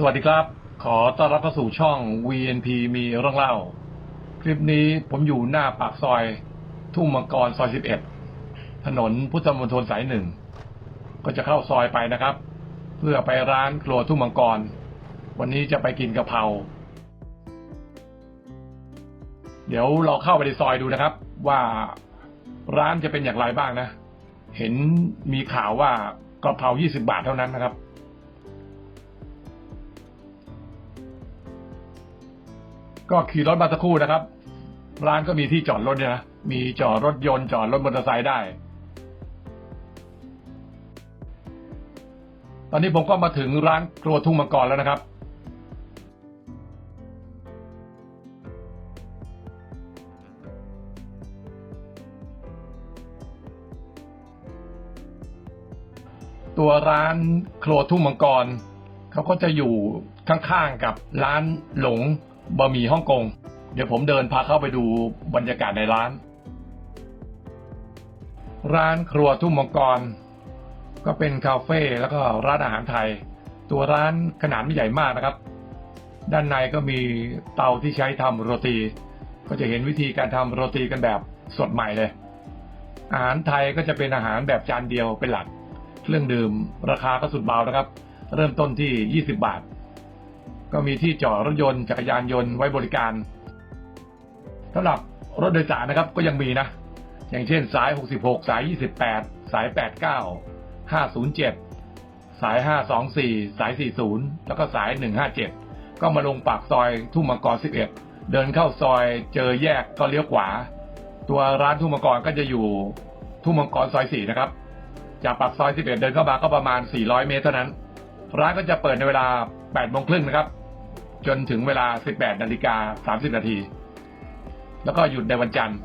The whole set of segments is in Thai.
สวัสดีครับ ขอต้อนรับเข้าสู่ช่อง VNP มีเรื่องเล่า คลิปนี้ผมอยู่หน้าปากซอย ทุ่งมังกรซอย 11 ถนนพุทธมณฑลสายหนึ่ง ก็จะเข้าซอยไปนะครับ เพื่อไปร้านครัวทุ่งมังกร วันนี้จะไปกินกะเพรา เดี๋ยวเราเข้าไปในซอยดูนะครับ ว่าร้านจะเป็นอย่างไรบ้างนะ เห็นมีข่าวว่ากะเพรา 20 บาทเท่านั้นนะครับ ก็ขี่รถมาสักครู่นะครับ ร้านก็มีที่จอดรถเนี่ยนะมีจอดรถยนต์จอดรถมอเตอร์ไซค์ได้ ตอนนี้ผมก็มาถึงร้านครัวทุ่งมังกรแล้วนะครับ ตัวร้านครัวทุ่งมังกรเขาก็จะอยู่ข้างๆกับร้านหลง บะหมี่ฮ่องกง เดี๋ยวผมเดินพาเข้าไปดูบรรยากาศในร้าน ร้านครัวทุ่งมังกร ก็เป็นคาเฟ่แล้วก็ร้านอาหารไทย ตัวร้านขนาดไม่ใหญ่มากนะครับ ด้านในก็มีเตาที่ใช้ทำโรตี ก็จะเห็นวิธีการทำโรตีกันแบบสดใหม่เลย อาหารไทยก็จะเป็นอาหารแบบจานเดียวเป็นหลัก เครื่องดื่มราคาก็สุดเบานะครับ เริ่มต้นที่ 20 บาท ก็มีที่จอดรถยนต์จักรยานยนต์ไว้บริการสำหรับรถโดยสารนะครับก็ยังมีนะ อย่างเช่นสาย 66 สาย 28 สาย 89 507 สาย 524 สาย 40 แล้วก็สาย 157 ก็มาลงปากซอยทุ่งมังกร 11 เดินเข้าซอยเจอแยกก็เลี้ยวขวา ตัวร้านทุ่งมังกรก็จะอยู่ทุ่งมังกรซอย 4 นะครับ จากปากซอย 11 เดินเข้ามาก็ประมาณ 400 เมตรเท่านั้น ร้านก็จะเปิดในเวลา8โมงครึ่งนะครับ จนถึงเวลา 18นาฬิกา30 นาที แล้วก็หยุดในวันจันทร์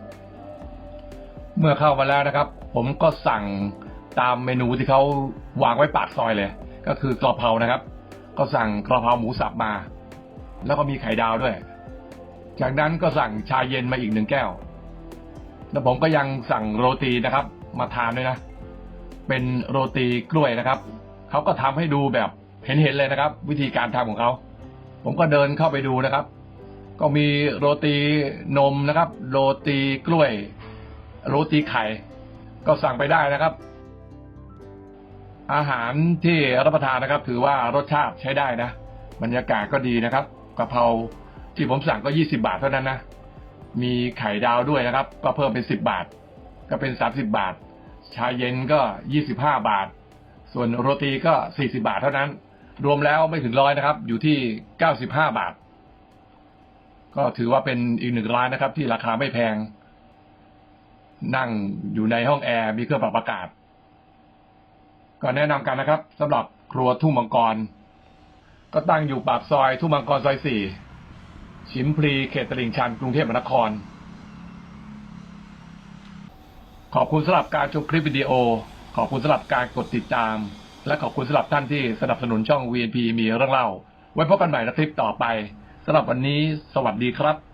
เมื่อเข้ามาแล้วนะครับ ผมก็สั่งตามเมนูที่เขาวางไว้ปากซอยเลย ก็คือกระเพรานะครับ ก็สั่งกระเพราหมูสับมา แล้วก็มีไข่ดาวด้วย จากนั้นก็สั่งชาเย็นมาอีกหนึ่งแก้ว แล้วผมก็ยังสั่งโรตีนะครับ มาทานด้วยนะ เป็นโรตีกล้วยนะครับ เขาก็ทำให้ดูแบบเห็นๆเลยนะครับ วิธีการทำของเขา ผมก็เดินเข้าไปดูนะครับ ก็มีโรตีนมนะครับ โรตีกล้วย โรตีไข่ ก็สั่งไปได้นะครับ อาหารที่รับประทานนะครับ ถือว่ารสชาติใช้ได้นะ บรรยากาศก็ดีนะครับกะเพราที่ผมสั่งก็ 20 บาทเท่านั้นนะ มีไข่ดาวด้วยนะครับ ก็เพิ่มเป็น 10 บาท ก็เป็น 30 บาท ชาเย็นก็ 25 บาท ส่วนโรตีก็ 40 บาทเท่านั้น รวมแล้วไม่ถึงร้อยนะครับ อยู่ที่95บาท ก็ถือว่าเป็นอีกหนึ่งร้านนะครับ ที่ราคาไม่แพง นั่งอยู่ในห้องแอร์มีเครื่องปรับอากาศ ก็แนะนำกันนะครับสำหรับครัวทุ่งมังกร ก็ตั้งอยู่ปากซอยทุ่งมังกรซอยสี่ชิมพลีเขตตลิ่งชันกรุงเทพมหานคร ขอบคุณสำหรับการชมคลิปวิดีโอ ขอบคุณสำหรับการกดติดตาม และขอบคุณสำหรับท่านที่สนับสนุนช่อง VNP มีเรื่องเล่า ไว้พบกันใหม่ในคลิปต่อไปสำหรับวันนี้ สวัสดีครับ